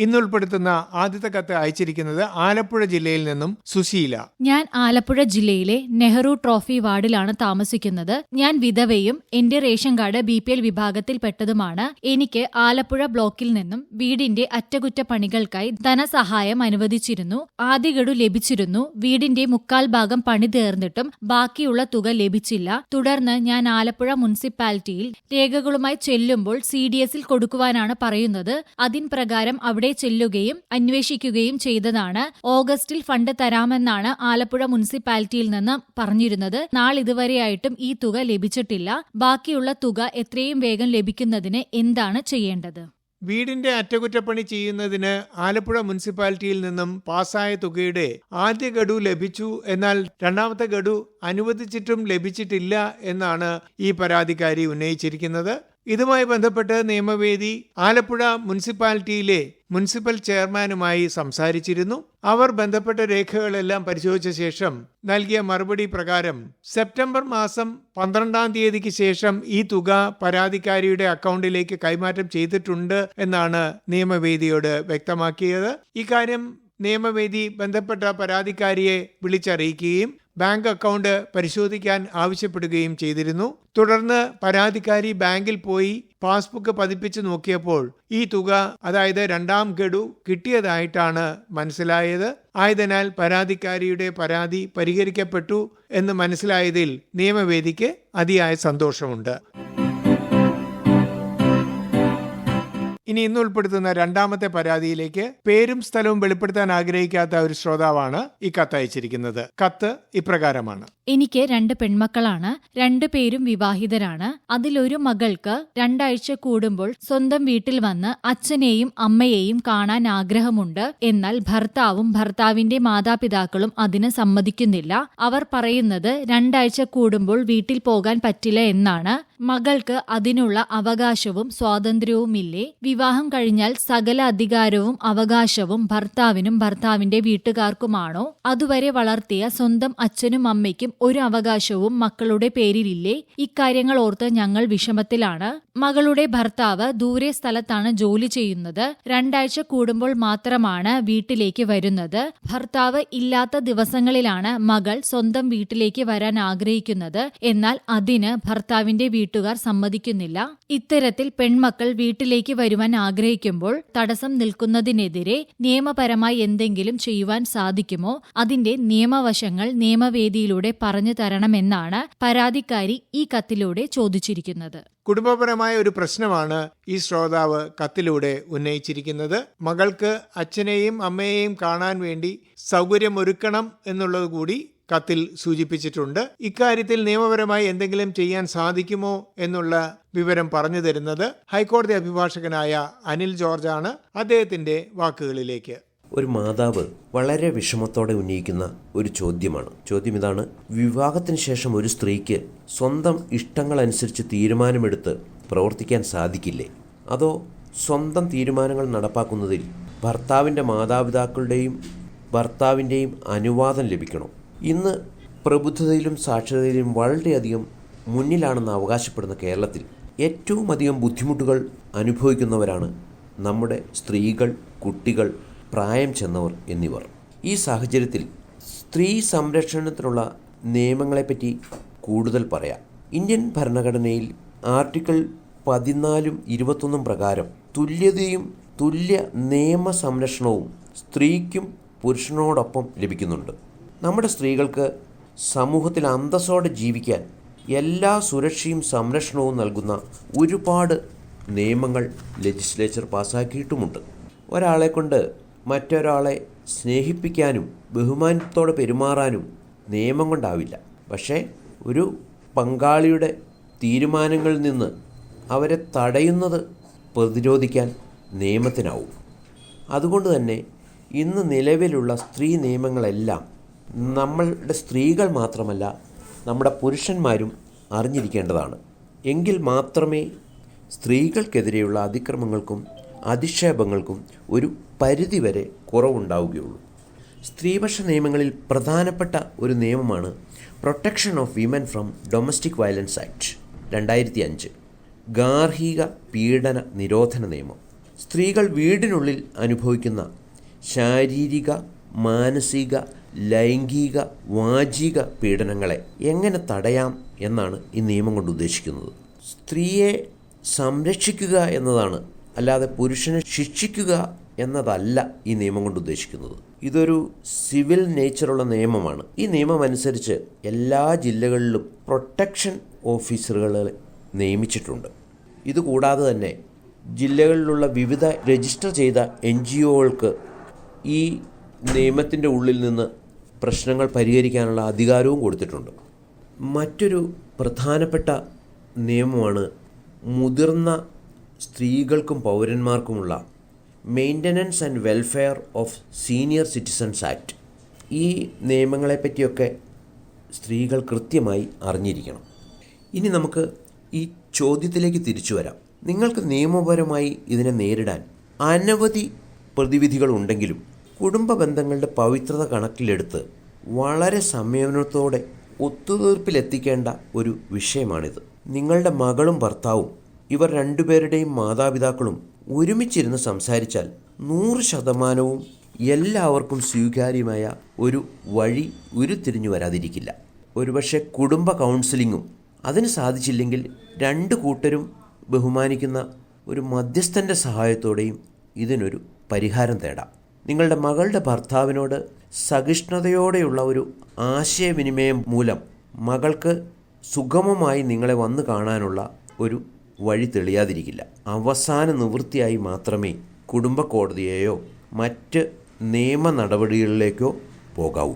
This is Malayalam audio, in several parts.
ഇന്ന് ഉൾപ്പെടുത്തുന്ന ആദ്യത്തെ കത്ത് അയച്ചിരിക്കുന്നത് ആലപ്പുഴ ജില്ലയിൽ നിന്നും സുശീല. ഞാൻ ആലപ്പുഴ ജില്ലയിലെ നെഹ്റു ട്രോഫി വാർഡിലാണ് താമസിക്കുന്നത്. ഞാൻ വിധവയും എന്റെ ration card B P L വിഭാഗത്തിൽപ്പെട്ടതുമാണ്. എനിക്ക് ആലപ്പുഴ ബ്ലോക്കിൽ നിന്നും വീടിന്റെ അറ്റകുറ്റപ്പണികൾക്കായി ധനസഹായം അനുവദിച്ചിരുന്നു. ആദ്യ ഗഡു ലഭിച്ചിരുന്നു. വീടിന്റെ മുക്കാൽ ഭാഗം പണി തീർന്നിട്ടും ബാക്കിയുള്ള തുക ലഭിച്ചില്ല. തുടർന്ന് ഞാൻ ആലപ്പുഴ മുനിസിപ്പാലിറ്റിയിൽ രേഖകളുമായി ചെല്ലുമ്പോൾ സി ഡി എസിൽ കൊടുക്കുവാനാണ് പറയുന്നത്. അതിൻ പ്രകാരം അവിടെ ചെല്ലുകയും അന്വേഷിക്കുകയും ചെയ്തതാണ്. ഓഗസ്റ്റിൽ ഫണ്ട് തരാമെന്നാണ് ആലപ്പുഴ മുനിസിപ്പാലിറ്റിയിൽ നിന്ന് പറഞ്ഞിരുന്നത്. നാളിതുവരെയായിട്ടും ഈ തുക ലഭിച്ചിട്ടില്ല. ബാക്കിയുള്ള തുക എത്രയും വേഗം ലഭിക്കുന്നതിന് എന്താണ് ചെയ്യേണ്ടത്? വീടിന്റെ അറ്റകുറ്റപ്പണി ചെയ്യുന്നതിന് ആലപ്പുഴ മുനിസിപ്പാലിറ്റിയിൽ നിന്നും പാസായ തുകയുടെ ആദ്യ ഗഡു ലഭിച്ചു. എന്നാൽ രണ്ടാമത്തെ ഗഡു അനുവദിച്ചിട്ടും ലഭിച്ചിട്ടില്ല എന്നാണ് ഈ പരാതിക്കാരി ഉന്നയിച്ചിരിക്കുന്നത്. ഇതുമായി ബന്ധപ്പെട്ട് നിയമവേദി ആലപ്പുഴ മുനിസിപ്പാലിറ്റിയിലെ മുനിസിപ്പൽ ചെയർമാനുമായി സംസാരിച്ചിരുന്നു. അവർ ബന്ധപ്പെട്ട രേഖകളെല്ലാം പരിശോധിച്ച ശേഷം നൽകിയ മറുപടി പ്രകാരം സെപ്റ്റംബർ മാസം പന്ത്രണ്ടാം തീയതിക്ക് ശേഷം ഈ തുക പരാതിക്കാരിയുടെ അക്കൗണ്ടിലേക്ക് കൈമാറ്റം ചെയ്തിട്ടുണ്ട് എന്നാണ് നിയമവേദിയോട് വ്യക്തമാക്കിയത്. ഇക്കാര്യം നിയമവേദി ബന്ധപ്പെട്ട പരാതിക്കാരിയെ വിളിച്ചറിയിക്കുകയും ബാങ്ക് അക്കൗണ്ട് പരിശോധിക്കാൻ ആവശ്യപ്പെടുകയും ചെയ്തിരുന്നു. തുടർന്ന് പരാതിക്കാരി ബാങ്കിൽ പോയി പാസ്ബുക്ക് പതിപ്പിച്ച് നോക്കിയപ്പോൾ ഈ തുക അതായത് രണ്ടാം ഗഡു കിട്ടിയതായിട്ടാണ് മനസ്സിലായത്. ആയതിനാൽ പരാതിക്കാരിയുടെ പരാതി പരിഹരിക്കപ്പെട്ടു എന്ന് മനസ്സിലായതിൽ നിയമവേദിക്ക് അതിയായ സന്തോഷമുണ്ട്. ഇനി ഇന്ന് ഉൾപ്പെടുത്തുന്ന രണ്ടാമത്തെ പരാതിയിലേക്ക് പേരും സ്ഥലവും വെളിപ്പെടുത്താൻ ആഗ്രഹിക്കാത്ത ഒരു ശ്രോതാവാണ് ഈ കത്ത് അയച്ചിരിക്കുന്നത്. കത്ത് ഇപ്രകാരമാണ്. എനിക്ക് രണ്ട് പെൺമക്കളാണ് രണ്ടു പേരും വിവാഹിതരാണ്. അതിലൊരു മകൾക്ക് രണ്ടാഴ്ച കൂടുമ്പോൾ സ്വന്തം വീട്ടിൽ വന്ന് അച്ഛനെയും അമ്മയെയും കാണാൻ ആഗ്രഹമുണ്ട്. എന്നാൽ ഭർത്താവും ഭർത്താവിന്റെ മാതാപിതാക്കളും അതിന് സമ്മതിക്കുന്നില്ല. അവർ പറയുന്നത് രണ്ടാഴ്ച കൂടുമ്പോൾ വീട്ടിൽ പോകാൻ പറ്റില്ല എന്നാണ്. മകൾക്ക് അതിനുള്ള അവകാശവും സ്വാതന്ത്ര്യവുമില്ലേ? വിവാഹം കഴിഞ്ഞാൽ സകല അധികാരവും അവകാശവും ഭർത്താവിനും ഭർത്താവിന്റെ വീട്ടുകാർക്കുമാണോ? അതുവരെ വളർത്തിയ സ്വന്തം അച്ഛനും അമ്മയ്ക്കും ഒരു അവകാശവും മക്കളുടെ പേരിലില്ലേ? ഇക്കാര്യങ്ങൾ ഓർത്ത് ഞങ്ങൾ വിഷമത്തിലാണ്. മകളുടെ ഭർത്താവ് ദൂരെ സ്ഥലത്താണ് ജോലി ചെയ്യുന്നത്. രണ്ടാഴ്ച കൂടുമ്പോൾ മാത്രമാണ് വീട്ടിലേക്ക് വരുന്നത്. ഭർത്താവ് ഇല്ലാത്ത ദിവസങ്ങളിലാണ് മകൾ സ്വന്തം വീട്ടിലേക്ക് വരാൻ ആഗ്രഹിക്കുന്നത്. എന്നാൽ അതിന് ഭർത്താവിന്റെ വീട്ടുകാർ സമ്മതിക്കുന്നില്ല. ഇത്തരത്തിൽ പെൺമക്കൾ വീട്ടിലേക്ക് വരുവാൻ ആഗ്രഹിക്കുമ്പോൾ തടസ്സം നിൽക്കുന്നതിനെതിരെ നിയമപരമായി എന്തെങ്കിലും ചെയ്യുവാൻ സാധിക്കുമോ? അതിന്റെ നിയമവശങ്ങൾ നിയമവേദിയിലൂടെ പറഞ്ഞു തരണമെന്നാണ് പരാതിക്കാരി ഈ കത്തിലൂടെ ചോദിച്ചിരിക്കുന്നത്. കുടുംബപരമായ ഒരു പ്രശ്നമാണ് ഈ ശ്രോതാവ് കത്തിലൂടെ ഉന്നയിച്ചിരിക്കുന്നത്. മകൾക്ക് അച്ഛനെയും അമ്മയെയും കാണാൻ വേണ്ടി സൗകര്യമൊരുക്കണം എന്നുള്ളത് കൂടി കത്തിൽ സൂചിപ്പിച്ചിട്ടുണ്ട്. ഇക്കാര്യത്തിൽ നിയമപരമായി എന്തെങ്കിലും ചെയ്യാൻ സാധിക്കുമോ എന്നുള്ള വിവരം പറഞ്ഞു തരുന്നത് ഹൈക്കോടതി അഭിഭാഷകനായ അനിൽ ജോർജാണ് അദ്ദേഹത്തിന്റെ വാക്കുകളിലേക്ക്. ഒരു മാതാവ് വളരെ വിഷമത്തോടെ ഉന്നയിക്കുന്ന ഒരു ചോദ്യമാണ്. ചോദ്യം ഇതാണ് വിവാഹത്തിന് ശേഷം ഒരു സ്ത്രീക്ക് സ്വന്തം ഇഷ്ടങ്ങളനുസരിച്ച് തീരുമാനമെടുത്ത് പ്രവർത്തിക്കാൻ സാധിക്കില്ലേ? അതോ സ്വന്തം തീരുമാനങ്ങൾ നടപ്പാക്കുന്നതിൽ ഭർത്താവിന്റെ മാതാപിതാക്കളുടെയും ഭർത്താവിന്റെയും അനുവാദം ലഭിക്കണോ? ഇന്ന് പ്രബുദ്ധതയിലും സാക്ഷരതയിലും വളരെയധികം മുന്നിലാണെന്ന് അവകാശപ്പെടുന്ന കേരളത്തിൽ ഏറ്റവും അധികം ബുദ്ധിമുട്ടുകൾ അനുഭവിക്കുന്നവരാണ് നമ്മുടെ സ്ത്രീകൾ കുട്ടികൾ പ്രായം ചെന്നവർ എന്നിവർ. ഈ സാഹചര്യത്തിൽ സ്ത്രീ സംരക്ഷണത്തിനുള്ള നിയമങ്ങളെപ്പറ്റി കൂടുതൽ പറയാം. ഇന്ത്യൻ ഭരണഘടനയിൽ ആർട്ടിക്കിൾ പതിനാലും ഇരുപത്തൊന്നും പ്രകാരം തുല്യതയും തുല്യ നിയമ സംരക്ഷണവും സ്ത്രീക്കും പുരുഷനോടൊപ്പം ലഭിക്കുന്നുണ്ട്. നമ്മുടെ സ്ത്രീകൾക്ക് സമൂഹത്തിൽ അന്തസ്സോടെ ജീവിക്കാൻ എല്ലാ സുരക്ഷയും സംരക്ഷണവും നൽകുന്ന ഒരുപാട് നിയമങ്ങൾ ലെജിസ്ലേച്ചർ പാസ്സാക്കിയിട്ടുമുണ്ട്. ഒരാളെ കൊണ്ട് മറ്റൊരാളെ സ്നേഹിപ്പിക്കാനും ബഹുമാനത്തോടെ പെരുമാറാനും നിയമം കൊണ്ടാവില്ല. പക്ഷേ ഒരു പങ്കാളിയുടെ തീരുമാനങ്ങളിൽ നിന്ന് അവരെ തടയുന്നത് പ്രതിരോധിക്കാൻ നിയമത്തിനാവും. അതുകൊണ്ട് തന്നെ ഇന്ന് നിലവിലുള്ള സ്ത്രീ നിയമങ്ങളെല്ലാം നമ്മളുടെ സ്ത്രീകൾ മാത്രമല്ല നമ്മുടെ പുരുഷന്മാരും അറിഞ്ഞിരിക്കേണ്ടതാണ്. എങ്കിൽ മാത്രമേ സ്ത്രീകൾക്കെതിരെയുള്ള അതിക്രമങ്ങൾക്കും അധിക്ഷേപങ്ങൾക്കും ഒരു പരിധിവരെ കുറവുണ്ടാവുകയുള്ളൂ. സ്ത്രീപക്ഷ നിയമങ്ങളിൽ പ്രധാനപ്പെട്ട ഒരു നിയമമാണ് protection of women from domestic violence act രണ്ടായിരത്തി അഞ്ച് ഗാർഹിക പീഡന നിരോധന നിയമം. സ്ത്രീകൾ വീടിനുള്ളിൽ അനുഭവിക്കുന്ന ശാരീരിക മാനസിക ലൈംഗിക വാചിക പീഡനങ്ങളെ എങ്ങനെ തടയാം എന്നാണ് ഈ നിയമം കൊണ്ട് ഉദ്ദേശിക്കുന്നത്. സ്ത്രീയെ സംരക്ഷിക്കുക എന്നതാണ്. അല്ലാതെ പുരുഷനെ ശിക്ഷിക്കുക എന്നതല്ല ഈ നിയമം കൊണ്ട് ഉദ്ദേശിക്കുന്നത്. ഇതൊരു സിവിൽ നേച്ചറുള്ള നിയമമാണ്. ഈ നിയമം അനുസരിച്ച് എല്ലാ ജില്ലകളിലും പ്രൊട്ടക്ഷൻ ഓഫീസറുകളെ നിയമിച്ചിട്ടുണ്ട്. ഇതുകൂടാതെ തന്നെ ജില്ലകളിലുള്ള വിവിധ രജിസ്റ്റർ ചെയ്ത എൻ ജി ഒകൾക്ക് ഈ നിയമത്തിന്റെ ഉള്ളിൽ നിന്ന് പ്രശ്നങ്ങൾ പരിഹരിക്കാനുള്ള അധികാരവും കൊടുത്തിട്ടുണ്ട്. മറ്റൊരു പ്രധാനപ്പെട്ട നിയമമാണ് മുതിർന്ന സ്ത്രീകൾക്കും പൗരന്മാർക്കുമുള്ള maintenance and welfare of senior citizens act ഈ നിയമങ്ങളെപ്പറ്റിയൊക്കെ സ്ത്രീകൾ കൃത്യമായി അറിഞ്ഞിരിക്കണം. ഇനി നമുക്ക് ഈ ചോദ്യത്തിലേക്ക് തിരിച്ചു വരാം. നിങ്ങൾക്ക് നിയമപരമായി ഇതിനെ നേരിടാൻ അനവധി പ്രതിവിധികളുണ്ടെങ്കിലും കുടുംബ ബന്ധങ്ങളുടെ പവിത്രത കണക്കിലെടുത്ത് വളരെ സംയമനത്തോടെ ഒത്തുതീർപ്പിലെത്തിക്കേണ്ട ഒരു വിഷയമാണിത്. നിങ്ങളുടെ മകളും ഭർത്താവും ഇവർ രണ്ടുപേരുടെയും മാതാപിതാക്കളും ഒരുമിച്ചിരുന്ന് സംസാരിച്ചാൽ നൂറ് ശതമാനവും എല്ലാവർക്കും സ്വീകാര്യമായ ഒരു വഴി ഉരുത്തിരിഞ്ഞു വരാതിരിക്കില്ല. ഒരുപക്ഷെ കുടുംബ കൗൺസിലിങ്ങും അതിന് സാധിച്ചില്ലെങ്കിൽ രണ്ട് കൂട്ടരും ബഹുമാനിക്കുന്ന ഒരു മധ്യസ്ഥന്റെ സഹായത്തോടെയും ഇതിനൊരു പരിഹാരം തേടാം. നിങ്ങളുടെ മകളുടെ ഭർത്താവിനോട് സഹിഷ്ണുതയോടെയുള്ള ഒരു ആശയവിനിമയം മൂലം മകൾക്ക് സുഗമമായി നിങ്ങളെ വന്നു കാണാനുള്ള ഒരു വഴി തെളിയാതിരിക്കില്ല. അവസാന നിവൃത്തിയായി മാത്രമേ കുടുംബ കോടതിയെയോ മറ്റ് നിയമ നടപടികളിലേക്കോ പോകാവൂ.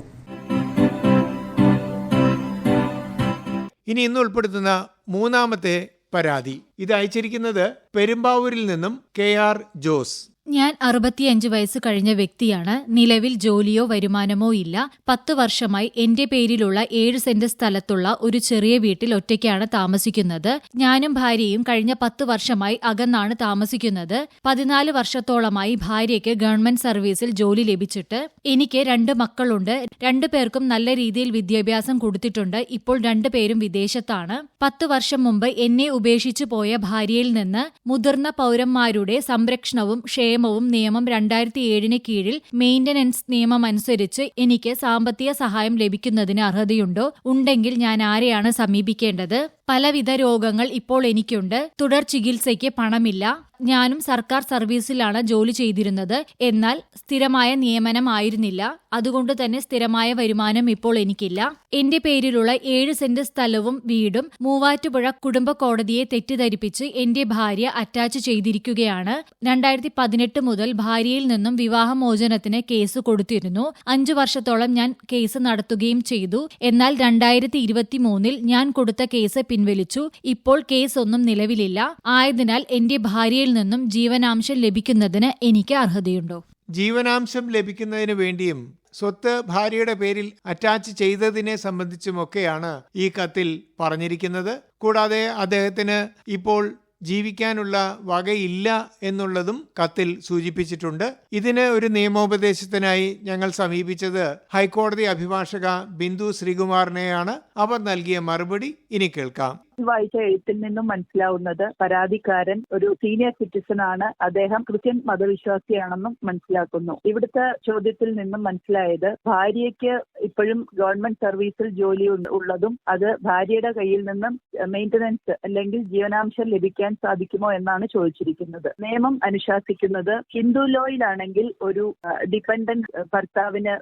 ഇനി ഇന്ന് ഉൾപ്പെടുത്തുന്ന മൂന്നാമത്തെ പരാതി. ഇത് അയച്ചിരിക്കുന്നത് പെരുമ്പാവൂരിൽ നിന്നും കെ ആർ ജോസ്. ഞാൻ അറുപത്തിയഞ്ച് വയസ്സ് കഴിഞ്ഞ വ്യക്തിയാണ്. നിലവിൽ ജോലിയോ വരുമാനമോ ഇല്ല. പത്ത് വർഷമായി എന്റെ പേരിലുള്ള ഏഴ് സെന്റ് സ്ഥലത്തുള്ള ഒരു ചെറിയ വീട്ടിൽ ഒറ്റയ്ക്കാണ് താമസിക്കുന്നത്. ഞാനും ഭാര്യയും കഴിഞ്ഞ പത്ത് വർഷമായി അകന്നാണ് താമസിക്കുന്നത്. പതിനാല് വർഷത്തോളമായി ഭാര്യയ്ക്ക് ഗവൺമെന്റ് സർവീസിൽ ജോലി ലഭിച്ചിട്ട് എനിക്ക് രണ്ട് മക്കളുണ്ട്. രണ്ടു പേർക്കും നല്ല രീതിയിൽ വിദ്യാഭ്യാസം കൊടുത്തിട്ടുണ്ട്. ഇപ്പോൾ രണ്ടുപേരും വിദേശത്താണ്. പത്ത് വർഷം മുമ്പ് എന്നെ ഉപേക്ഷിച്ചു പോയ ഭാര്യയിൽ നിന്ന് മുതിർന്ന പൗരന്മാരുടെ സംരക്ഷണവും ക്ഷേമവും നിയമം രണ്ടായിരത്തി ഏഴിന് കീഴിൽ മെയിന്റനൻസ് നിയമം അനുസരിച്ച് എനിക്ക് സാമ്പത്തിക സഹായം ലഭിക്കുന്നതിന് അർഹതയുണ്ടോ? ഉണ്ടെങ്കിൽ ഞാൻ ആരെയാണ് സമീപിക്കേണ്ടത്? പലവിധ രോഗങ്ങൾ ഇപ്പോൾ എനിക്കുണ്ട്. തുടർ ചികിത്സയ്ക്ക് പണമില്ല. ഞാനും സർക്കാർ സർവീസിലാണ് ജോലി ചെയ്തിരുന്നത്. എന്നാൽ സ്ഥിരമായ നിയമനം ആയിരുന്നില്ല. അതുകൊണ്ട് തന്നെ സ്ഥിരമായ വരുമാനം ഇപ്പോൾ എനിക്കില്ല. എന്റെ പേരിലുള്ള ഏഴ് സെന്റ് സ്ഥലവും വീടും മൂവാറ്റുപുഴ കുടുംബ കോടതിയെ തെറ്റിദ്ധരിപ്പിച്ച് എന്റെ ഭാര്യ അറ്റാച്ച് ചെയ്തിരിക്കുകയാണ്. രണ്ടായിരത്തി പതിനെട്ട് മുതൽ ഭാര്യയിൽ നിന്നും വിവാഹമോചനത്തിന് കേസ് കൊടുത്തിരുന്നു. അഞ്ചു വർഷത്തോളം ഞാൻ കേസ് നടത്തുകയും ചെയ്തു. എന്നാൽ രണ്ടായിരത്തി ഇരുപത്തി ഞാൻ കൊടുത്ത കേസ് പിൻവലിച്ചു. ഇപ്പോൾ കേസ് ഒന്നും നിലവിലില്ല. ആയതിനാൽ എന്റെ ഭാര്യയിൽ നിന്നും ജീവനാംശം ലഭിക്കുന്നതിന് എനിക്ക് അർഹതയുണ്ടോ? ജീവനാംശം ലഭിക്കുന്നതിന് വേണ്ടിയും സ്വത്ത് ഭാര്യയുടെ പേരിൽ അറ്റാച്ച് ചെയ്തതിനെ സംബന്ധിച്ചുമൊക്കെയാണ് ഈ കത്തിൽ പറഞ്ഞിരിക്കുന്നത്. കൂടാതെ അദ്ദേഹത്തിന് ഇപ്പോൾ ജീവിക്കാനുള്ള വകയില്ല എന്നുള്ളതും കത്തിൽ സൂചിപ്പിച്ചിട്ടുണ്ട്. ഇതിന് ഒരു നിയമോപദേശത്തിനായി ഞങ്ങൾ സമീപിച്ചത് ഹൈക്കോടതി അഭിഭാഷക ബിന്ദു ശ്രീകുമാറിനെയാണ്. അവർ നൽകിയ മറുപടി ഇനി കേൾക്കാം. വായിച്ച എഴുത്തിൽ നിന്നും മനസ്സിലാവുന്നത് പരാതിക്കാരൻ ഒരു സീനിയർ സിറ്റിസൺ ആണ്. അദ്ദേഹം ക്രിസ്ത്യൻ മതവിശ്വാസിയാണെന്നും മനസ്സിലാക്കുന്നു. ഇവിടുത്തെ ചോദ്യത്തിൽ നിന്നും മനസ്സിലായത് ഭാര്യയ്ക്ക് ഇപ്പോഴും ഗവൺമെന്റ് സർവീസിൽ ജോലി ഉള്ളതും അത് ഭാര്യയുടെ കയ്യിൽ നിന്നും മെയിന്റനൻസ് അല്ലെങ്കിൽ ജീവനാംശം ലഭിക്കാൻ സാധിക്കുമോ എന്നാണ് ചോദിച്ചിരിക്കുന്നത്. നിയമം അനുശാസിക്കുന്നത് ഹിന്ദു ലോയിലാണെങ്കിൽ ഒരു ഡിപെൻഡന്റ് ഭർത്താവിന്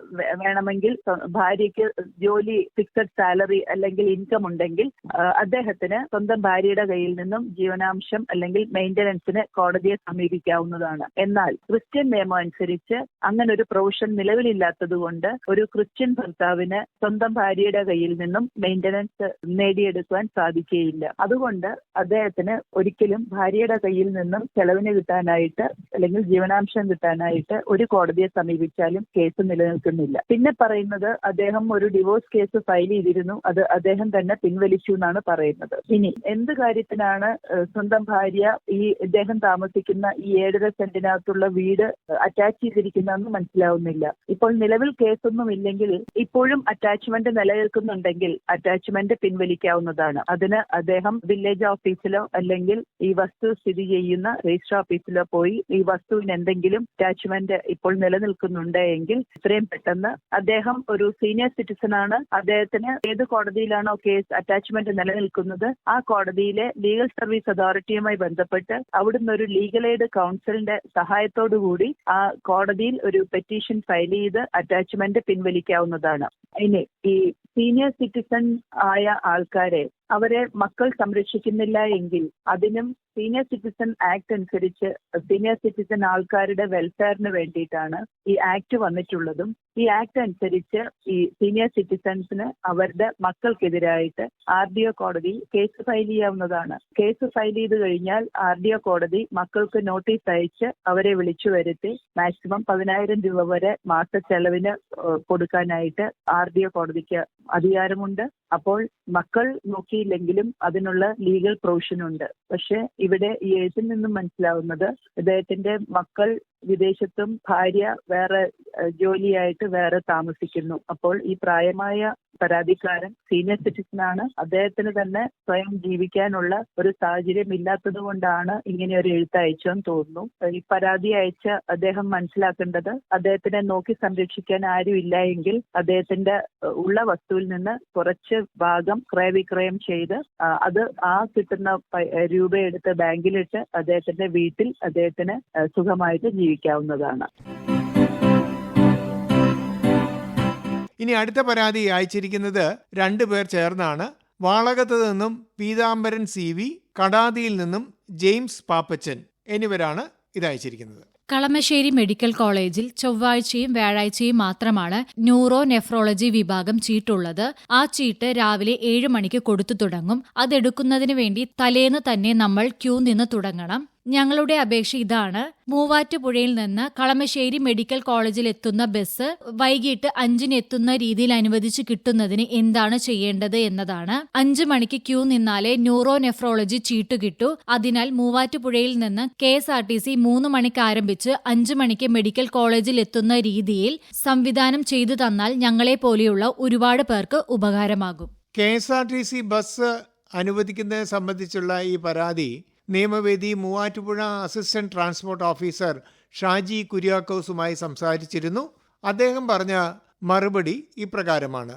വേണമെങ്കിൽ ഭാര്യയ്ക്ക് ജോലി ഫിക്സഡ് സാലറി അല്ലെങ്കിൽ ഇൻകം ഉണ്ടെങ്കിൽ ആ, അദ്ദേഹത്തിന് സ്വന്തം ഭാര്യയുടെ കയ്യിൽ നിന്നും ജീവനാംശം അല്ലെങ്കിൽ മെയിന്റനൻസിന് കോടതിയെ സമീപിക്കാവുന്നതാണ്. എന്നാൽ ക്രിസ്ത്യൻ നിയമം അനുസരിച്ച് അങ്ങനെ ഒരു പ്രൊവിഷൻ നിലവിലില്ലാത്തതുകൊണ്ട് ഒരു ക്രിസ്ത്യൻ ഭർത്താവിന് സ്വന്തം ഭാര്യയുടെ കയ്യിൽ നിന്നും മെയിന്റനൻസ് നേടിയെടുക്കാൻ സാധിക്കുകയില്ല. അതുകൊണ്ട് അദ്ദേഹത്തിന് ഒരിക്കലും ഭാര്യയുടെ കയ്യിൽ നിന്നും ചെലവിന് കിട്ടാനായിട്ട് അല്ലെങ്കിൽ ജീവനാംശം കിട്ടാനായിട്ട് ഒരു കോടതിയെ സമീപിച്ചാലും കേസ് നിലനിൽക്കുന്നില്ല. പിന്നെ പറയുന്നത് അദ്ദേഹം ഒരു ഡിവോഴ്സ് കേസ് ഫയൽ ചെയ്തിരുന്നു. അത് അദ്ദേഹം തന്നെ പിൻവലിച്ചു എന്നാണ് പറയുന്നത്. പറയുന്നത് ഇനി എന്ത് കാര്യത്തിനാണ് സ്വന്തം ഭാര്യ ഈ ഇദ്ദേഹം താമസിക്കുന്ന ഈ ഏഴര സെന്റിനകത്തുള്ള വീട് അറ്റാച്ച് ചെയ്തിരിക്കുന്നതെന്ന് മനസ്സിലാവുന്നില്ല. ഇപ്പോൾ നിലവിൽ കേസൊന്നും ഇല്ലെങ്കിൽ ഇപ്പോഴും അറ്റാച്ച്മെന്റ് നിലനിൽക്കുന്നുണ്ടെങ്കിൽ അറ്റാച്ച്മെന്റ് പിൻവലിക്കാവുന്നതാണ്. അതിന് അദ്ദേഹം വില്ലേജ് ഓഫീസിലോ അല്ലെങ്കിൽ ഈ വസ്തു സ്ഥിതി ചെയ്യുന്ന രജിസ്റ്റർ ഓഫീസിലോ പോയി ഈ വസ്തുവിന് എന്തെങ്കിലും അറ്റാച്ച്മെന്റ് ഇപ്പോൾ നിലനിൽക്കുന്നുണ്ട് എങ്കിൽ എത്രയും പെട്ടെന്ന് അദ്ദേഹം ഒരു സീനിയർ സിറ്റിസൺ ആണ്. അദ്ദേഹത്തിന് ഏത് കോടതിയിലാണോ കേസ് അറ്റാച്ച്മെന്റ് നിലനിൽക്കുന്നത് ആ കോടതിയിലെ ലീഗൽ സർവീസ് അതോറിറ്റിയുമായി ബന്ധപ്പെട്ട് അവിടുന്ന് ഒരു ലീഗൽ എയ്ഡ് കൗൺസിലിന്റെ സഹായത്തോടു കൂടി ആ കോടതിയിൽ ഒരു പെറ്റീഷൻ ഫയൽ ചെയ്ത് അറ്റാച്ച്മെന്റ് പിൻവലിക്കാവുന്നതാണ്. ഇനി ഈ സീനിയർ സിറ്റിസൺ ആയ ആൾക്കാരെ അവരെ മക്കൾ സംരക്ഷിക്കുന്നില്ല എങ്കിൽ അതിനും സീനിയർ സിറ്റിസൺ ആക്ട് അനുസരിച്ച് സീനിയർ സിറ്റിസൺ ആൾക്കാരുടെ വെൽഫെയറിന് വേണ്ടിയിട്ടാണ് ഈ ആക്ട് വന്നിട്ടുള്ളതും. ഈ ആക്ട് അനുസരിച്ച് ഈ സീനിയർ സിറ്റിസൺസിന് അവരുടെ മക്കൾക്കെതിരായിട്ട് ആർ ഡി ഒ കോടതി കേസ് ഫയൽ ചെയ്യാവുന്നതാണ്. കേസ് ഫയൽ ചെയ്ത് കഴിഞ്ഞാൽ ആർ ഡി ഒ കോടതി മക്കൾക്ക് നോട്ടീസ് അയച്ച് അവരെ വിളിച്ചു വരുത്തി മാക്സിമം പതിനായിരം രൂപ വരെ മാസ ചെലവിന് കൊടുക്കാനായിട്ട് ആർ ഡി ഒ കോടതിക്ക് അധികാരമുണ്ട്. അപ്പോൾ മക്കൾ നോക്കിയില്ലെങ്കിലും അതിനുള്ള ലീഗൽ പ്രൊവിഷൻ ഉണ്ട്. പക്ഷെ ഇവിടെ ഈ എഴുത്തിൽ നിന്നും മനസ്സിലാവുന്നത് ഇദ്ദേഹത്തിന്റെ മക്കൾ വിദേശത്തും ഭാര്യ വേറെ ജോലിയായിട്ട് വേറെ താമസിക്കുന്നു. അപ്പോൾ ഈ പ്രായമായ പരാതിക്കാരൻ സീനിയർ സിറ്റിസൺ ആണ്. അദ്ദേഹത്തിന് തന്നെ സ്വയം ജീവിക്കാനുള്ള ഒരു സാഹചര്യം ഇല്ലാത്തത് കൊണ്ടാണ് ഇങ്ങനെ ഒരു എഴുത്ത് അയച്ചെന്ന് തോന്നുന്നു. ഈ പരാതി അയച്ച അദ്ദേഹം മനസ്സിലാക്കേണ്ടത് അദ്ദേഹത്തിനെ നോക്കി സംരക്ഷിക്കാൻ ആരും ഇല്ല എങ്കിൽ അദ്ദേഹത്തിന്റെ ഉള്ള വസ്തുവിൽ നിന്ന് കുറച്ച് ഭാഗം ക്രയവിക്രയം ചെയ്ത് അത് ആ കിട്ടുന്ന രൂപ എടുത്ത് ബാങ്കിലിട്ട് അദ്ദേഹത്തിന്റെ വീട്ടിൽ അദ്ദേഹത്തിന് സുഖമായിട്ട് ജീവിക്കാവുന്നതാണ്. ഇനി അടുത്ത പരാതി അയച്ചിരിക്കുന്നത് രണ്ടുപേർ ചേർന്നാണ്. വാളകത്ത് നിന്നും പീതാംബരൻ സി വി കടാതിയിൽ നിന്നും ജെയിംസ് പാപ്പച്ചൻ എന്നിവരാണ് ഇത് അയച്ചിരിക്കുന്നത്. കളമശ്ശേരി മെഡിക്കൽ കോളേജിൽ ചൊവ്വാഴ്ചയും വ്യാഴാഴ്ചയും മാത്രമാണ് ന്യൂറോ നെഫ്രോളജി വിഭാഗം ചീട്ടുള്ളത്. ആ ചീട്ട് രാവിലെ ഏഴ് മണിക്ക് കൊടുത്തു തുടങ്ങും. അതെടുക്കുന്നതിന് വേണ്ടി തലേന്ന് തന്നെ നമ്മൾ ക്യൂ നിന്ന് തുടങ്ങണം. ഞങ്ങളുടെ അപേക്ഷ ഇതാണ്. മൂവാറ്റുപുഴയിൽ നിന്ന് കളമശ്ശേരി മെഡിക്കൽ കോളേജിൽ എത്തുന്ന ബസ് വൈകിട്ട് അഞ്ചിന് എത്തുന്ന രീതിയിൽ അനുവദിച്ച് കിട്ടുന്നതിന് എന്താണ് ചെയ്യേണ്ടത് എന്നതാണ്. അഞ്ചു മണിക്ക് ക്യൂ നിന്നാലേ ന്യൂറോ നെഫ്രോളജി ചീട്ട് കിട്ടൂ. അതിനാൽ മൂവാറ്റുപുഴയിൽ നിന്ന് K S R T C മൂന്ന് മണിക്ക് ആരംഭിച്ച് അഞ്ചു മണിക്ക് മെഡിക്കൽ കോളേജിൽ എത്തുന്ന രീതിയിൽ സംവിധാനം ചെയ്തു തന്നാൽ ഞങ്ങളെ പോലെയുള്ള ഒരുപാട് പേർക്ക് ഉപകാരമാകും. K S R T C bus അനുവദിക്കുന്നതിനെ സംബന്ധിച്ചുള്ള ഈ പരാതി നിയമവേദി Muvattupuzha assistant transport officer Shaji കുര്യാക്കോസുമായി സംസാരിച്ചിരുന്നു. അദ്ദേഹം പറഞ്ഞ മറുപടി ഇപ്രകാരമാണ്.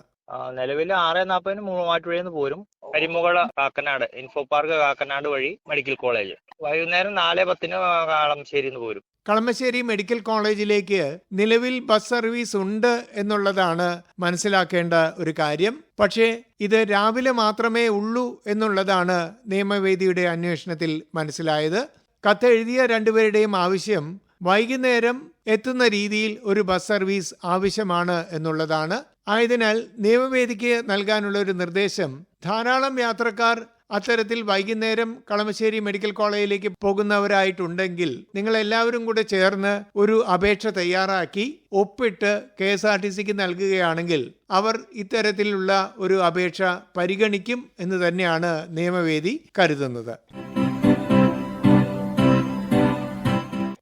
നിലവിൽ ആറ് നാൽപ്പതിന് മൂവാറ്റുപുഴയിൽ നിന്ന് പോരും. കരിമുകള കാക്കനാട് ഇൻഫോ പാർക്ക് കാക്കനാട് വഴി മെഡിക്കൽ കോളേജ്. വൈകുന്നേരം നാല് പത്തിന് കളമശ്ശേരിയിൽ നിന്ന് പോരും. കളമശ്ശേരി മെഡിക്കൽ കോളേജിലേക്ക് നിലവിൽ ബസ് സർവീസ് ഉണ്ട് എന്നുള്ളതാണ് മനസ്സിലാക്കേണ്ട ഒരു കാര്യം. പക്ഷേ ഇത് രാവിലെ മാത്രമേ ഉള്ളൂ എന്നുള്ളതാണ് നിയമവേദിയുടെ അന്വേഷണത്തിൽ മനസ്സിലായത്. കത്തെഴുതിയ രണ്ടുപേരുടെയും ആവശ്യം വൈകുന്നേരം എത്തുന്ന രീതിയിൽ ഒരു ബസ് സർവീസ് ആവശ്യമാണ് എന്നുള്ളതാണ്. ആയതിനാൽ നിയമവേദിക്ക് നൽകാനുള്ള ഒരു നിർദ്ദേശം ധാരാളം യാത്രക്കാർ അത്തരത്തിൽ വൈകുന്നേരം കളമശ്ശേരി മെഡിക്കൽ കോളേജിലേക്ക് പോകുന്നവരായിട്ടുണ്ടെങ്കിൽ നിങ്ങൾ എല്ലാവരും കൂടെ ചേർന്ന് ഒരു അപേക്ഷ തയ്യാറാക്കി ഒപ്പിട്ട് കെ എസ് ആർ ടി സിക്ക് നൽകുകയാണെങ്കിൽ അവർ ഇത്തരത്തിലുള്ള ഒരു അപേക്ഷ പരിഗണിക്കും എന്ന് തന്നെയാണ് നിയമവേദി കരുതുന്നത്.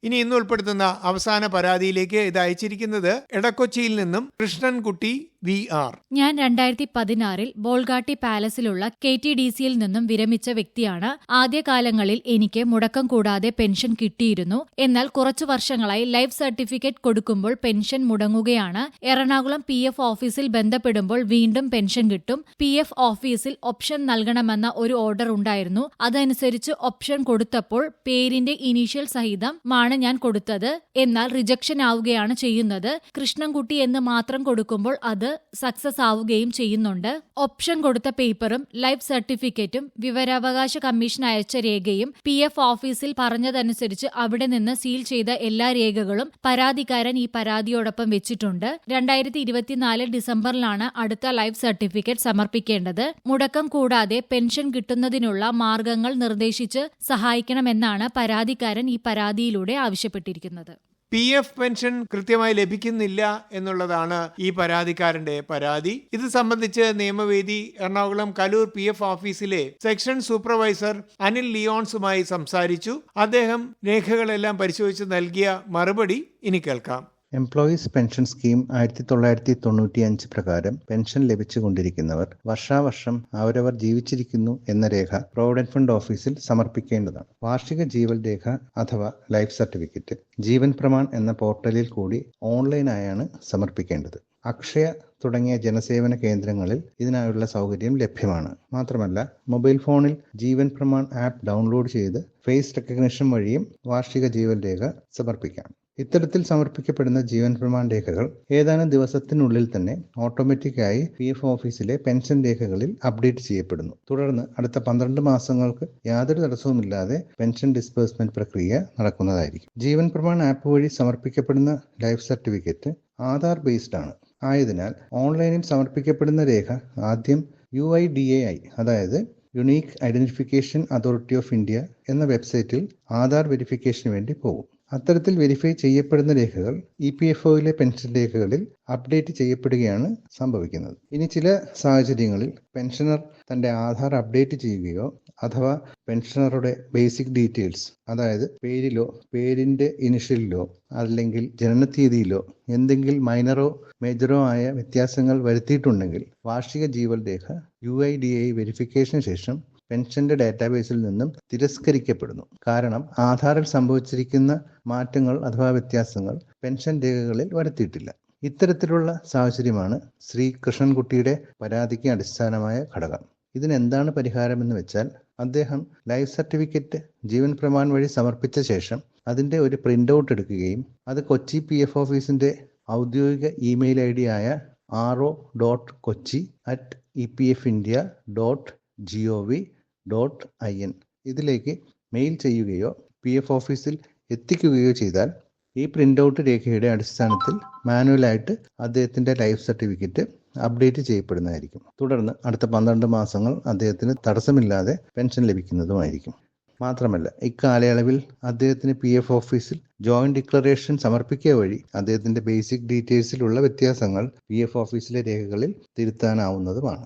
ഇനി ഇന്ന് ഉൾപ്പെടുത്തുന്ന അവസാന പരാതിയിലേക്ക് ഇത് അയച്ചിരിക്കുന്നത് എടക്കൊച്ചിയിൽ നിന്നും കൃഷ്ണൻകുട്ടി വി ആർ ഞാൻ രണ്ടായിരത്തി പതിനാറിൽ ബോൾഗാട്ടി പാലസിലുള്ള കെ ടി ഡി സിയിൽ നിന്നും വിരമിച്ച വ്യക്തിയാണ്. ആദ്യകാലങ്ങളിൽ എനിക്ക് മുടക്കം കൂടാതെ പെൻഷൻ കിട്ടിയിരുന്നു. എന്നാൽ കുറച്ചു വർഷങ്ങളായി ലൈഫ് സർട്ടിഫിക്കറ്റ് കൊടുക്കുമ്പോൾ പെൻഷൻ മുടങ്ങുകയാണ്. എറണാകുളം പി എഫ് ഓഫീസിൽ ബന്ധപ്പെടുമ്പോൾ വീണ്ടും പെൻഷൻ കിട്ടും. പി എഫ് ഓഫീസിൽ ഓപ്ഷൻ നൽകണമെന്ന ഒരു ഓർഡർ ഉണ്ടായിരുന്നു. അതനുസരിച്ച് ഓപ്ഷൻ കൊടുത്തപ്പോൾ പേരിന്റെ ഇനീഷ്യൽ സഹിതമാണ് ഞാൻ കൊടുത്തത്. എന്നാൽ റിജക്ഷൻ ആവുകയാണ് ചെയ്യുന്നത്. കൃഷ്ണൻകുട്ടി എന്ന് മാത്രം കൊടുക്കുമ്പോൾ അത് സക്സസ് ആവുകയും ചെയ്യുന്നുണ്ട്. ഓപ്ഷൻ കൊടുത്ത പേപ്പറും ലൈഫ് സർട്ടിഫിക്കറ്റും വിവരാവകാശ കമ്മീഷൻ അയച്ച രേഖയും പി എഫ് ഓഫീസിൽ പറഞ്ഞതനുസരിച്ച് അവിടെ നിന്ന് സീൽ ചെയ്ത എല്ലാ രേഖകളും പരാതിക്കാരൻ ഈ പരാതിയോടൊപ്പം വെച്ചിട്ടുണ്ട്. രണ്ടായിരത്തി ഇരുപത്തിനാല് ഡിസംബറിലാണ് അടുത്ത ലൈഫ് സർട്ടിഫിക്കറ്റ് സമർപ്പിക്കേണ്ടത്. മുടക്കം കൂടാതെ പെൻഷൻ കിട്ടുന്നതിനുള്ള മാർഗങ്ങൾ നിർദ്ദേശിച്ച് സഹായിക്കണമെന്നാണ് പരാതിക്കാരൻ ഈ പരാതിയിലൂടെ ആവശ്യപ്പെട്ടിരിക്കുന്നത്. പി എഫ് പെൻഷൻ കൃത്യമായി ലഭിക്കുന്നില്ല എന്നുള്ളതാണ് ഈ പരാതിക്കാരന്റെ പരാതി. ഇത് സംബന്ധിച്ച് നിയമവേദി എറണാകുളം കലൂർ പി എഫ് ഓഫീസിലെ സെക്ഷൻ സൂപ്പർവൈസർ അനിൽ ലിയോൺസുമായി സംസാരിച്ചു. അദ്ദേഹം രേഖകളെല്ലാം പരിശോധിച്ച് നൽകിയ മറുപടി ഇനി കേൾക്കാം. എംപ്ലോയീസ് പെൻഷൻ സ്കീം ആയിരത്തി തൊള്ളായിരത്തി തൊണ്ണൂറ്റി അഞ്ച് പ്രകാരം പെൻഷൻ ലഭിച്ചുകൊണ്ടിരിക്കുന്നവർ വർഷാവർഷം അവരവർ ജീവിച്ചിരിക്കുന്നു എന്ന രേഖ പ്രോവിഡന്റ് ഫണ്ട് ഓഫീസിൽ സമർപ്പിക്കേണ്ടതാണ്. വാർഷിക ജീവൽ രേഖ അഥവാ ലൈഫ് സർട്ടിഫിക്കറ്റ് ജീവൻ പ്രമാൺ എന്ന പോർട്ടലിൽ കൂടി ഓൺലൈനായാണ് സമർപ്പിക്കേണ്ടത്. അക്ഷയ തുടങ്ങിയ ജനസേവന കേന്ദ്രങ്ങളിൽ ഇതിനായുള്ള സൗകര്യം ലഭ്യമാണ്. മാത്രമല്ല മൊബൈൽ ഫോണിൽ ജീവൻ പ്രമാൺ ആപ്പ് ഡൗൺലോഡ് ചെയ്ത് ഫേസ് റെക്കഗ്നിഷൻ വഴിയും വാർഷിക ജീവൻ രേഖ സമർപ്പിക്കാം. ഇത്തരത്തിൽ സമർപ്പിക്കപ്പെടുന്ന ജീവൻ പ്രമാൺ രേഖകൾ ഏതാനും ദിവസത്തിനുള്ളിൽ തന്നെ ഓട്ടോമാറ്റിക്കായി പി എഫ് ഓഫീസിലെ പെൻഷൻ രേഖകളിൽ അപ്ഡേറ്റ് ചെയ്യപ്പെടുന്നു. തുടർന്ന് അടുത്ത പന്ത്രണ്ട് മാസങ്ങൾക്ക് യാതൊരു തടസ്സവുമില്ലാതെ പെൻഷൻ ഡിസ്ബേഴ്സ്മെന്റ് പ്രക്രിയ നടക്കുന്നതായിരിക്കും. ജീവൻ പ്രമാൺ ആപ്പ് വഴി സമർപ്പിക്കപ്പെടുന്ന ലൈഫ് സർട്ടിഫിക്കറ്റ് ആധാർ ബേസ്ഡ് ആണ്. ആയതിനാൽ ഓൺലൈനിൽ സമർപ്പിക്കപ്പെടുന്ന രേഖ ആദ്യം U I D A I അതായത് unique identification authority of India എന്ന വെബ്സൈറ്റിൽ ആധാർ വെരിഫിക്കേഷന് വേണ്ടി പോകും. അത്തരത്തിൽ വെരിഫൈ ചെയ്യപ്പെടുന്ന രേഖകൾ ഇ പി എഫ് ഒയിലെ പെൻഷൻ രേഖകളിൽ അപ്ഡേറ്റ് ചെയ്യപ്പെടുകയാണ് സംഭവിക്കുന്നത്. ഇനി ചില സാഹചര്യങ്ങളിൽ പെൻഷനർ തന്റെ ആധാർ അപ്ഡേറ്റ് ചെയ്യുകയോ അഥവാ പെൻഷനറുടെ ബേസിക് ഡീറ്റെയിൽസ് അതായത് പേരിലോ പേരിന്റെ ഇനിഷ്യലിലോ അല്ലെങ്കിൽ ജനനത്തീയതിയിലോ എന്തെങ്കിലും മൈനറോ മേജറോ ആയ വ്യത്യാസങ്ങൾ വരുത്തിയിട്ടുണ്ടെങ്കിൽ വാർഷിക ജീവൽ രേഖ യു ഐ ഡി ഐ വെരിഫിക്കേഷന് ശേഷം പെൻഷന്റെ ഡാറ്റാബേസിൽ നിന്നും തിരസ്കരിക്കപ്പെടുന്നു. കാരണം ആധാറിൽ സംഭവിച്ചിരിക്കുന്ന മാറ്റങ്ങൾ അഥവാ വ്യത്യാസങ്ങൾ പെൻഷൻ രേഖകളിൽ വരുത്തിയിട്ടില്ല. ഇത്തരത്തിലുള്ള സാഹചര്യമാണ് ശ്രീ കൃഷ്ണൻകുട്ടിയുടെ പരാതിക്ക് അടിസ്ഥാനമായ ഘടകം. ഇതിനെന്താണ് പരിഹാരമെന്ന് വെച്ചാൽ അദ്ദേഹം ലൈഫ് സർട്ടിഫിക്കറ്റ് ജീവൻ പ്രമാൺ വഴി സമർപ്പിച്ച ശേഷം അതിന്റെ ഒരു പ്രിന്റ് ഔട്ട് എടുക്കുകയും അത് കൊച്ചി പി എഫ് ഓഫീസിന്റെ ഔദ്യോഗിക ഇമെയിൽ ഐ ഡി ആയ R O dot Kochi at E P F India dot G O V dot I N ഇതിലേക്ക് മെയിൽ ചെയ്യുകയോ പി എഫ് ഓഫീസിൽ എത്തിക്കുകയോ ചെയ്താൽ ഈ പ്രിന്റ് ഔട്ട് രേഖയുടെ അടിസ്ഥാനത്തിൽ മാനുവലായിട്ട് അദ്ദേഹത്തിന്റെ ലൈഫ് സർട്ടിഫിക്കറ്റ് അപ്ഡേറ്റ് ചെയ്യപ്പെടുന്നതായിരിക്കും. തുടർന്ന് അടുത്ത പന്ത്രണ്ട് മാസങ്ങൾ അദ്ദേഹത്തിന് തടസ്സമില്ലാതെ പെൻഷൻ ലഭിക്കുന്നതുമായിരിക്കും. മാത്രമല്ല ഇക്കാലയളവിൽ അദ്ദേഹത്തിന് പി എഫ് ഓഫീസിൽ ജോയിന്റ് ഡിക്ലറേഷൻ സമർപ്പിക്കുക വഴി അദ്ദേഹത്തിന്റെ ബേസിക് ഡീറ്റെയിൽസിലുള്ള വ്യത്യാസങ്ങൾ പി എഫ് ഓഫീസിലെ രേഖകളിൽ തിരുത്താനാവുന്നതുമാണ്.